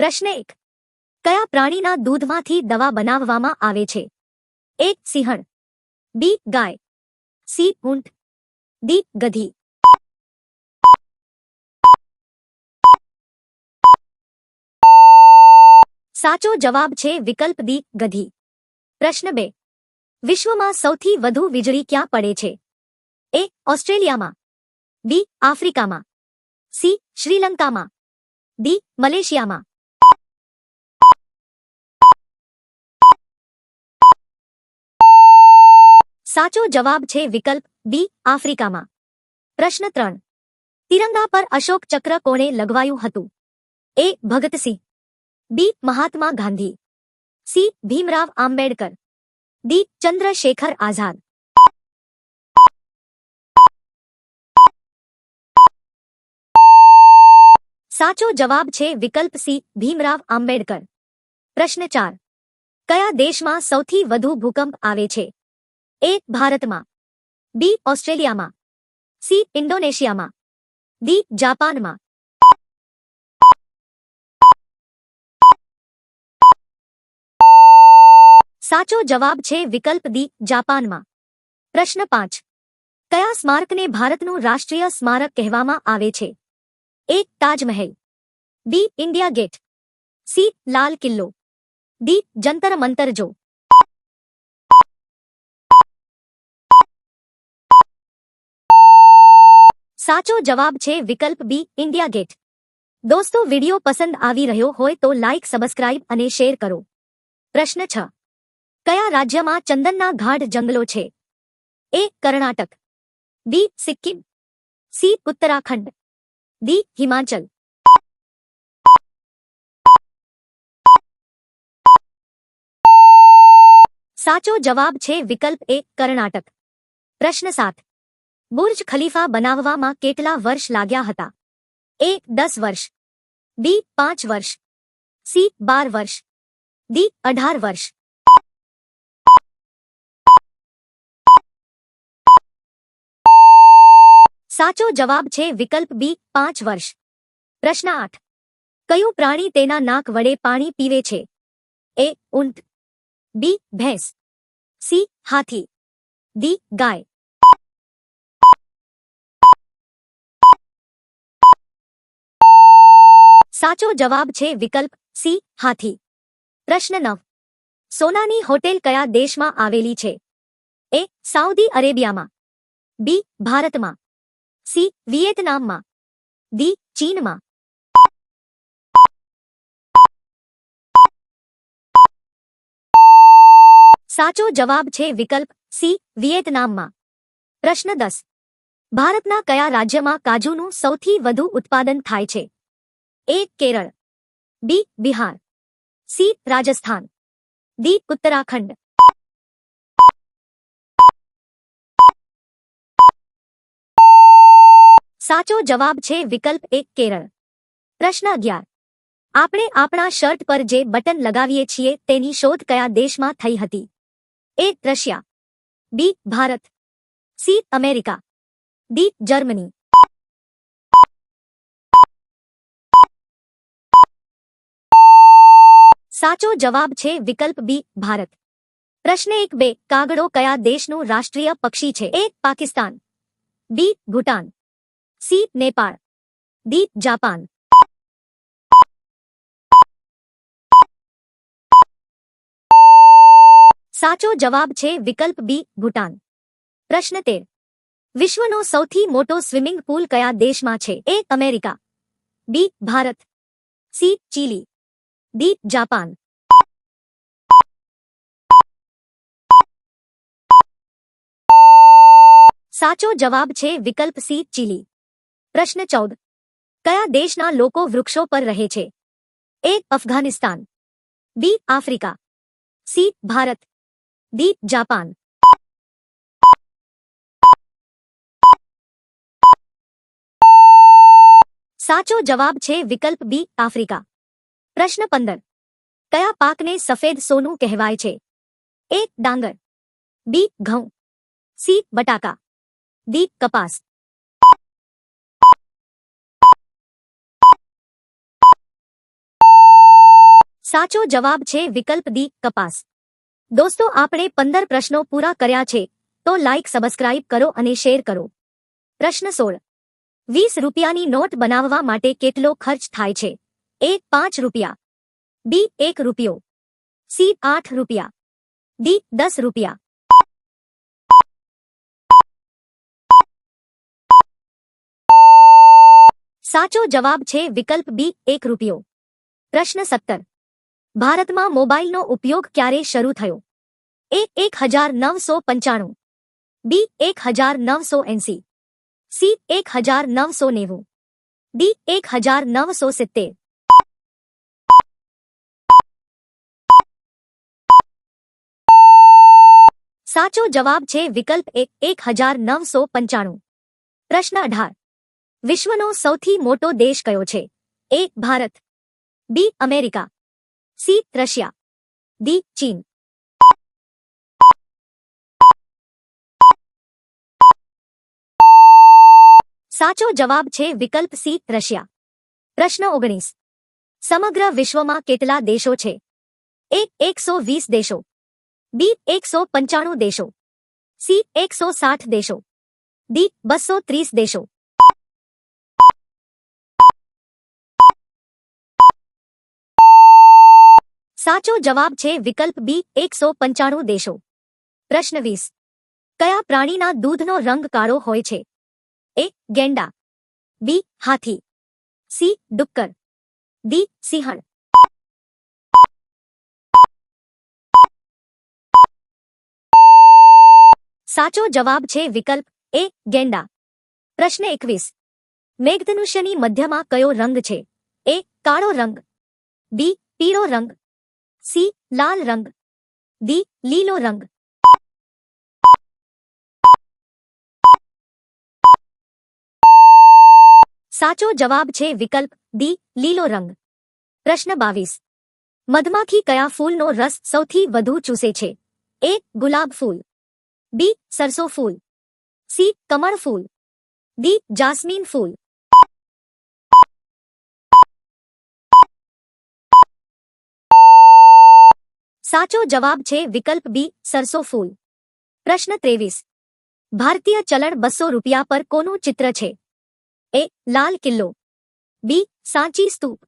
પ્રશ્ન એક કયા પ્રાણીના દૂધમાંથી દવા બનાવવામાં આવે છે એક સિંહણ બી ગાય સી ઊંટ ડી ગધી સાચો જવાબ છે વિકલ્પ દી ગધી પ્રશ્ન બે વિશ્વમાં સૌથી વધુ વીજળી ક્યાં પડે છે એ ઓસ્ટ્રેલિયામાં બી આફ્રિકામાં સી શ્રીલંકામાં ડી મલેશિયામાં સાચો જવાબ છે વિકલ્પ બી આફ리카માં પ્રશ્ન 3 તિરંગા પર અશોક ચક્ર કોણે લગવાયું હતું A Bhagat Singh B Mahatma Gandhi C Bhimrao Ambedkar D Chandrashekhar Azad સાચો જવાબ છે વિકલ્પ સી ભીમરાવ આંબેડકર પ્રશ્ન 4 કયા દેશમાં સૌથી વધુ ભૂકંપ આવે છે એ ભારતમાં બી ઓસ્ટ્રેલિયામાં સી ઇન્ડોનેશિયામાં ડી જાપાનમાં સાચો જવાબ છે વિકલ્પ દી જાપાનમાં પ્રશ્ન પાંચ કયા સ્મારકને ભારતનું રાષ્ટ્રીય સ્મારક કહેવામાં આવે છે એક Taj Mahal B India Gate C Lal Qila D Jantar Mantar જો साचो जवाब छे विकल्प बी इंडिया गेट दोस्तों वीडियो पसंद आवी रहयो होय तो लाइक सब्सक्राइब अने शेयर करो प्रश्न छ कया राज्य में चंदन गाढ़ जंगलों छे A Karnataka B Sikkim C Uttarakhand D Himachal साचो जवाब छे विकल्प ए कर्नाटक प्रश्न सात બુર્જ ખલીફા બનાવવામાં કેટલા વર્ષ લાગ્યા હતા એ દસ વર્ષ બી પાંચ વર્ષ સી બાર વર્ષ ડી અઢાર વર્ષ સાચો જવાબ છે વિકલ્પ બી પાંચ વર્ષ પ્રશ્ન આઠ કયું પ્રાણી તેના નાક વડે પાણી પીવે છે એ ઊંટ બી ભેંસ સી હાથી ડી ગાય સાચો જવાબ છે વિકલ્પ સી હાથી પ્રશ્ન નવ સોનાની હોટેલ કયા દેશમાં આવેલી છે એ સાઉદી અરેબિયામાં બી ભારતમાં સી વિયેતનામમાં ડી ચીનમાં સાચો જવાબ છે વિકલ્પ સી વિયેતનામમાં પ્રશ્ન દસ ભારતના કયા રાજ્યમાં કાજુનું સૌથી વધુ ઉત્પાદન થાય છે A Kerala B Bihar C Rajasthan D Uttarakhand साचो जवाब छे विकल्प 1 केरल प्रश्न 11 આપણે આપના શર્ટ પર જે બટન લગાવીએ છીએ તેની શોધ કયા દેશમાં થઈ હતી A Russia B Bharat C America D Germany साचो जवाब छे विकल्प बी भारत प्रश्न एक बे कागड़ो कया देश नो राष्ट्रीय पक्षी छे एक Pakistan B Bhutan C Nepal D Japan साचो जवाब छे विकल्प बी भूटान प्रश्न तेर विश्व नो सौथी मोटो स्विमिंग पूल कया देश मा छे एक America B Bharat C Chile D Japan साचो जवाब छे विकल्प सी चिली प्रश्न चौदह कया देश ना लोको वृक्षों पर रहे छे A Afghanistan B Africa C Bharat D Japan साचो जवाब छे विकल्प बी आफ्रिका પ્રશ્ન પંદર કયા પાકને સફેદ સોનું કહેવાય છે એ ડાંગર બી ઘઉં સી બટાકા દી કપાસ સાચો જવાબ છે વિકલ્પ દી કપાસ દોસ્તો આપણે પંદર પ્રશ્નો પૂરા કર્યા છે તો લાઇક સબસ્ક્રાઇબ કરો અને શેર કરો પ્રશ્ન સોળ વીસ રૂપિયાની નોટ બનાવવા માટે કેટલો ખર્ચ થાય છે 1.5 रुपया बी 1 रुपयो सी 8 रुपया डी 10 रुपया साचो જવાબ છે વિકલ્પ બી 1 रुपयो પ્રશ્ન 17 ભારતમાં મોબાઈલ નો ઉપયોગ ક્યારે શરૂ થયો એ 1995 બી 1980 સી 1990 ડી 1970 साचो जवाब छे विकल्प 1 1995 प्रश्न 18 विश्व नो સૌથી મોટો દેશ કયો છે A Bharat B America C Russia D China સાચો જવાબ છે વિકલ્પ સી રશિયા प्रश्न 19 સમગ્ર વિશ્વમાં કેટલા દેશો છે 1 120 દેશો બી એકસો પંચાણું દેશો સી એકસો સાઠ દેશો ડી બસો ત્રીસ દેશો સાચો જવાબ છે વિકલ્પ બી એકસો પંચાણું દેશો પ્રશ્ન વીસ કયા પ્રાણીના દૂધનો રંગ કાળો હોય છે એ ગેંડા બી હાથી સી ડુક્કર ડી સિંહણ સાચો જવાબ છે વિકલ્પ એ ગેંડા પ્રશ્ન એકવીસ મેઘધનુષ્યની મધ્યમાં કયો રંગ છે એ કાળો રંગ બી પીળો રંગ સી લાલ રંગ ડી લીલો રંગ સાચો જવાબ છે વિકલ્પ ડી લીલો રંગ પ્રશ્ન બાવીસ મધમાખી કયા ફૂલનો રસ સૌથી વધુ ચૂસે છે એ ગુલાબ ફૂલ बी सरसों फूल सी कमर फूल डी जासमीन फूल साचो जवाब छे विकल्प बी सरसों फूल प्रश्न तेवीस भारतीय चलन बसो रुपया पर कोनो चित्र छे A Lal Qila B Sanchi Stupa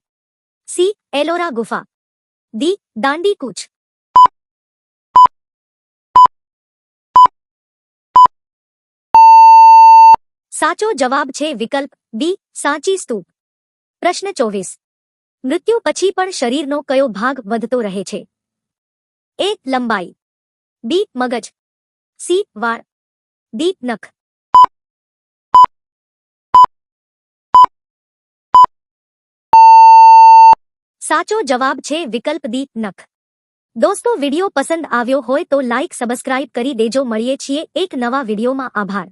C Ellora गुफा डी दांडी कुछ સાચો જવાબ છે વિકલ્પ બી સાચી સ્તૂપ પ્રશ્ન 24 મૃત્યુ પછી પણ શરીરનો કયો ભાગ બંધતો રહે છે એક લંબાઈ બી મગજ સી વાડ દીપ નખ સાચો જવાબ છે વિકલ્પ દીપ નખ દોસ્તો વિડિયો પસંદ આવ્યો હોય તો લાઈક સબસ્ક્રાઇબ કરી દેજો મળીયે છે એક નવો વિડિયોમાં આભાર